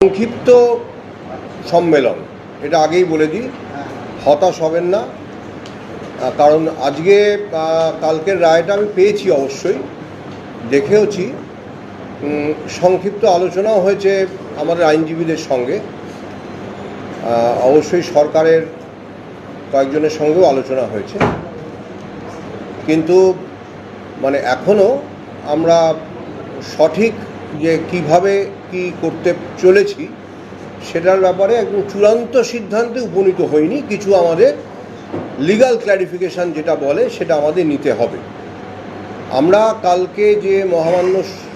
সংক্ষিপ্ত সম্মেলন, এটা আগেই বলে দিই। হতাশ হবেন না। কারণ আজকে কালকের রায়টা আমি পেয়েছি অবশ্যই, দেখেওছি। সংক্ষিপ্ত আলোচনাও হয়েছে আমাদের আইনজীবীদের সঙ্গে। অবশ্যই সরকারের কয়েকজনের সঙ্গেও আলোচনা হয়েছে। কিন্তু মানে এখনও আমরা সঠিক যে কীভাবে কি করতে চলেছি, সেটার ব্যাপারে একদম চূড়ান্ত সিদ্ধান্তে উপনীত হয়নি কিছু আমাদের লিগাল ক্ল্যারিফিকেশান যেটা বলে, সেটা আমাদের নিতে হবে। আমরা কালকে যে মহামান্য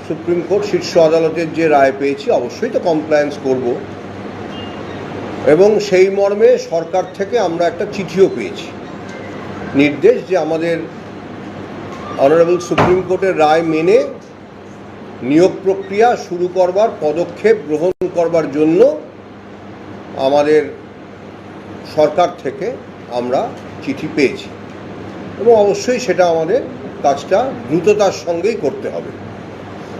সুপ্রিম কোর্ট শীর্ষ আদালতের যে রায় পেয়েছি, অবশ্যই তো কমপ্লায়েন্স করব। এবং সেই মর্মে সরকার থেকে আমরা একটা চিঠিও পেয়েছি। নির্দেশ যে আমাদের অনারেবল সুপ্রিম কোর্টের রায় মেনে নিয়োগ প্রক্রিয়া শুরু করবার, পদক্ষেপ গ্রহণ করবার জন্য আমাদের সরকার থেকে আমরা চিঠি পেয়েছি। এবং অবশ্যই সেটা আমাদের কাজটা দ্রুততার সঙ্গেই করতে হবে।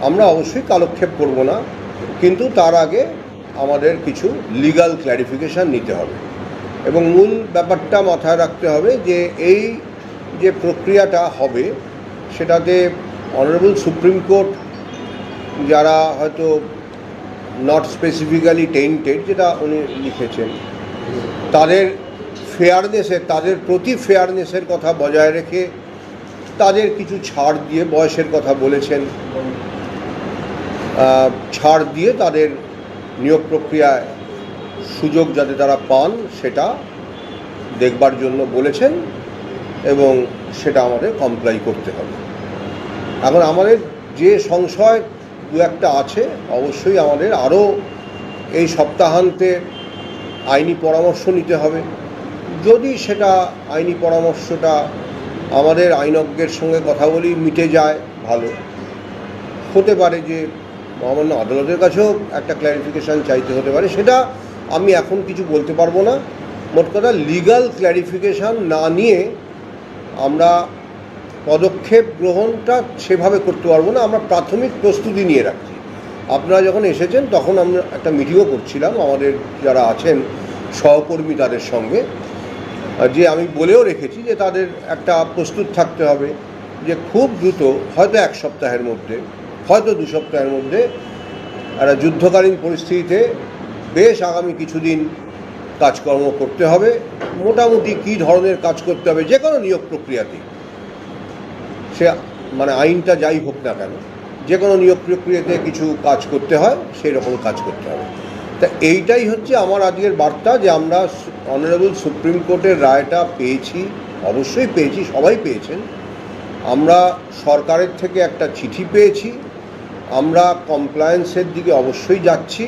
আমরা অবশ্যই কালক্ষেপ করব না, কিন্তু তার আগে আমাদের কিছু লিগাল ক্ল্যারিফিকেশান নিতে হবে। এবং মূল ব্যাপারটা মাথায় রাখতে হবে যে এই যে প্রক্রিয়াটা হবে, সেটাতে অনারেবল সুপ্রিম কোর্ট যারা হয়তো নট স্পেসিফিক্যালি টেন্টেড যেটা উনি লিখেছেন, তাদের ফেয়ারনেসের তাদের প্রতি ফেয়ারনেসের কথা বজায় রেখে তাদের কিছু ছাড় দিয়ে বয়সের কথা বলেছেন ছাড় দিয়ে তাদের নিয়োগ প্রক্রিয়ায় সুযোগ যাতে তারা পান, সেটা দেখবার জন্য বলেছেন এবং সেটা আমাদের কমপ্লাই করতে হবে। এখন আমাদের যে সংশয় দু একটা আছে, অবশ্যই আমাদের আরও এই সপ্তাহান্তে আইনি পরামর্শ নিতে হবে। যদি সেটা আইনি পরামর্শটা আমাদের আইনজ্ঞের সঙ্গে কথা বলি, মিটে যায়, ভালো। হতে পারে যে মহামান্য আদালতের কাছেও একটা ক্ল্যারিফিকেশান চাইতে হতে পারে, সেটা আমি এখন কিছু বলতে পারব না। মোট কথা লিগাল ক্ল্যারিফিকেশান না নিয়ে আমরা পদক্ষেপ গ্রহণটা সেভাবে করতে পারব না, আমরা প্রাথমিক প্রস্তুতি নিয়ে রাখছি। আপনারা যখন এসেছেন তখন আমরা একটা মিটিংও করছিলাম, আমাদের যারা আছেন সহকর্মী তাদের সঙ্গে, যে আমি বলেও রেখেছি যে তাদের একটা প্রস্তুত থাকতে হবে, যে খুব দ্রুত, হয়তো এক সপ্তাহের মধ্যে, হয়তো দু সপ্তাহের মধ্যে একটা যুদ্ধকালীন পরিস্থিতিতে বেশ আগামী কিছুদিন কাজকর্ম করতে হবে, মোটামুটি কী ধরনের কাজ করতে হবে, যে কোনো নিয়োগ প্রক্রিয়াতেই। সে মানে আইনটা যাই হোক না কেন, যে কোনো নিয়োগ প্রক্রিয়াতে কিছু কাজ করতে হয়, সেই রকম কাজ করতে হবে। তা এইটাই হচ্ছে আমার আজকের বার্তা যে আমরা অনারেবল সুপ্রিম কোর্টের রায়টা পেয়েছি, অবশ্যই পেয়েছি, সবাই পেয়েছেন। আমরা সরকারের থেকে একটা চিঠি পেয়েছি, আমরা কমপ্লায়েন্সের দিকে অবশ্যই যাচ্ছি,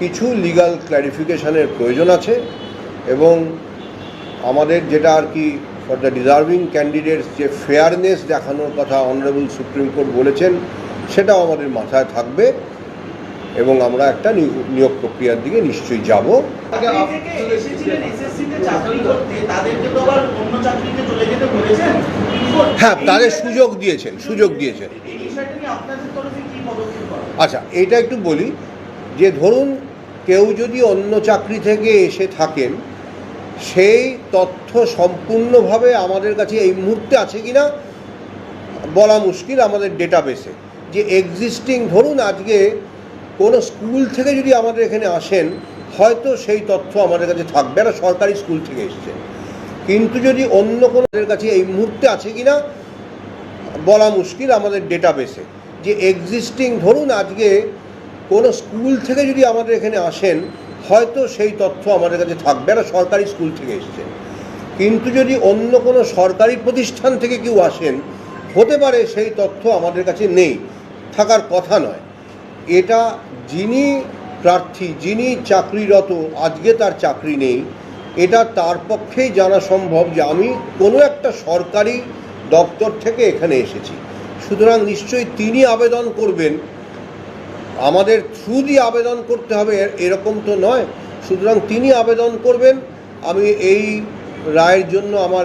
কিছু লিগাল ক্ল্যারিফিকেশনের প্রয়োজন আছে এবং আমাদের যেটা আর কি ফর দ্য ডিজার্ভিং ক্যান্ডিডেটস যে ফেয়ারনেস দেখানোর কথা অনারেবল সুপ্রিম কোর্ট বলেছেন সেটাও আমাদের মাথায় থাকবে এবং আমরা একটা নিয়োগ- নিয়োগ প্রক্রিয়ার দিকে নিশ্চয়ই যাব আপনি থেকে এসেছিলেন SSC তে চাকরি করতে, তাদেরকে তো আবার অন্য চাকরিতে চলে যেতে বলেছেন। হ্যাঁ তাদের সুযোগ দিয়েছেন সুযোগ দিয়েছেন? আচ্ছা এটা একটু বলি যে ধরুন কেউ যদি অন্য চাকরি থেকে এসে থাকেন সেই তথ্য সম্পূর্ণভাবে আমাদের কাছে এই মুহূর্তে আছে কিনা বলা মুশকিল আমাদের ডেটাবেসে যে এক্সিস্টিং ধরুন আজকে কোনো স্কুল থেকে যদি আমাদের এখানে আসেন, হয়তো সেই তথ্য আমাদের কাছে থাকবে, একটা সরকারি স্কুল থেকে এসছে। কিন্তু যদি অন্য কোনো আমাদের কাছে এই মুহূর্তে আছে কিনা বলা মুশকিল আমাদের ডেটাবেসে যে এক্সিস্টিং ধরুন আজকে কোনো স্কুল থেকে যদি আমাদের এখানে আসেন হয়তো সেই তথ্য আমাদের কাছে থাকবে, একটা সরকারি স্কুল থেকে এসছেন কিন্তু যদি অন্য কোনো সরকারি প্রতিষ্ঠান থেকে কেউ আসেন, হতে পারে সেই তথ্য আমাদের কাছে নেই, থাকার কথা নয়। এটা যিনি প্রার্থী, যিনি চাকরিরত, আজকে তার চাকরি নেই, এটা তার পক্ষেই জানা সম্ভব যে আমি কোনো একটা সরকারি দপ্তর থেকে এখানে এসেছি। সুতরাং নিশ্চয়ই তিনি আবেদন করবেন আমাদের থ্রু দিয়ে আবেদন করতে হবে এরকম তো নয়। সুতরাং তিনি আবেদন করবেন। আমি এই রায়ের জন্য আমার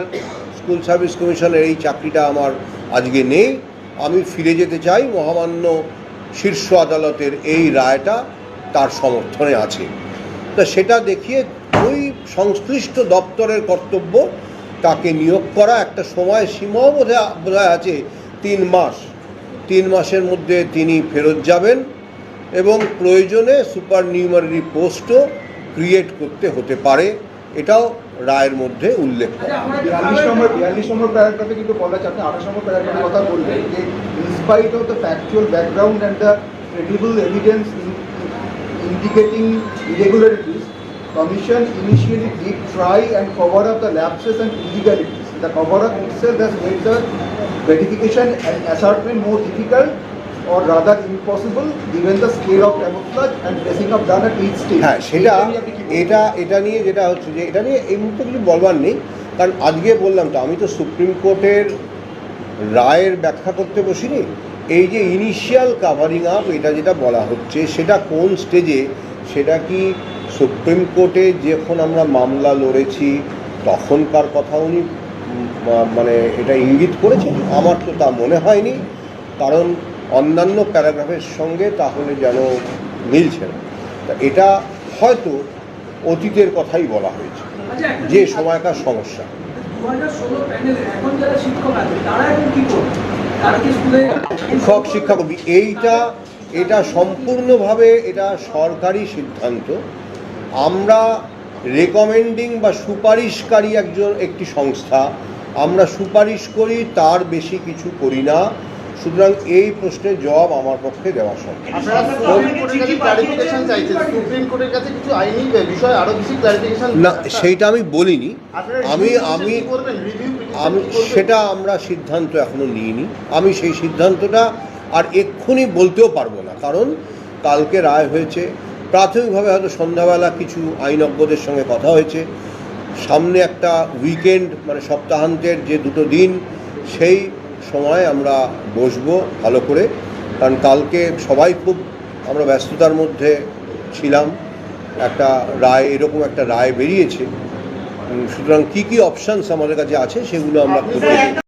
স্কুল সার্ভিস কমিশনের এই চাকরিটা আমার আজকে নেই। আমি ফিরে যেতে চাই। মহামান্য শীর্ষ আদালতের এই রায়টা তার সমর্থনে আছে। তা সেটা দেখিয়ে ওই সংশ্লিষ্ট দপ্তরের কর্তব্য তাকে নিয়োগ করা। একটা সময় সীমাও বোধহয় বোধহয় আছে তিন মাস। তিন মাসের মধ্যে তিনি ফেরত যাবেন। এবং প্রয়োজনে সুপার নিউমারি পোস্টও ক্রিয়েট করতে হতে পারে এটাও রায়ের মধ্যে উল্লেখ করা। বিয়াল্লিশ নম্বর বিয়াল্লিশ নম্বর প্যারাগ্রাফে কিন্তু বলা আপনি আঠাশ নম্বর প্যারাগ্রাফের কথা বললেন যে in spite of the factual background and the credible evidence indicating irregularities commission initially did try and cover up the lapses and illegalities the cover up itself has made the verification and ascertainment more difficult or rather impossible given the scale of camouflage and dressing up done at each stage. হ্যাঁ সেটা? এটা এটা নিয়ে যেটা হচ্ছে যে এটা নিয়ে এই মুহূর্তে কিছু বলবার নেই কারণ আজকে বললাম তো আমি তো সুপ্রিম কোর্টের রায়ের ব্যাখ্যা করতে বসিনি এই যে ইনিশিয়াল কাভারিং আপ এটা যেটা বলা হচ্ছে সেটা কোন স্টেজে সেটা কি সুপ্রিম কোর্টে যখন আমরা মামলা লড়েছি তখনকার কথা উনি মানে এটা ইঙ্গিত করেছেন আমার তো তা মনে হয়নি কারণ অন্যান্য প্যারাগ্রাফের সঙ্গে তাহলে যেন মিলছে না। তা এটা হয়তো অতীতের কথাই বলা হয়েছে আচ্ছা, যে সময়কার সমস্যা। শিক্ষক শিক্ষক এইটা এটা সম্পূর্ণভাবে এটা সরকারি সিদ্ধান্ত। আমরা রেকমেন্ডিং বা সুপারিশকারী একজন একটি সংস্থা। আমরা সুপারিশ করি তার বেশি কিছু করি না। সুতরাং এই প্রশ্নের জবাব আমার পক্ষে দেওয়া সম্ভব। আপনারা সুপ্রিম কোর্টের কাছে ক্লারিফিকেশন চাইছেন সুপ্রিম কোর্টের কাছে কিছু আইনি বিষয়ে আরও বেশি ক্লারিফিকেশন না সেইটা আমি বলিনি। আমি আমি আমি সেটা আমরা সিদ্ধান্ত এখনও নিইনি। আমি সেই সিদ্ধান্তটা আর এক্ষুনি বলতেও পারব না কারণ কালকে রায় হয়েছে। প্রাথমিকভাবে হয়তো সন্ধ্যাবেলা কিছু আইনজ্ঞদের সঙ্গে কথা হয়েছে। সামনে একটা উইকেন্ড মানে সপ্তাহান্তের যে দুটো দিন সেই সময় আমরা বসবো ভালো করে। কারণ কালকে সবাই খুব আমরা ব্যস্ততার মধ্যে ছিলাম। একটা রায় এরকম একটা রায় বেরিয়েছে। সুতরাং কী কী অপশানস আমাদের কাছে আছে সেগুলো আমরা খুঁজে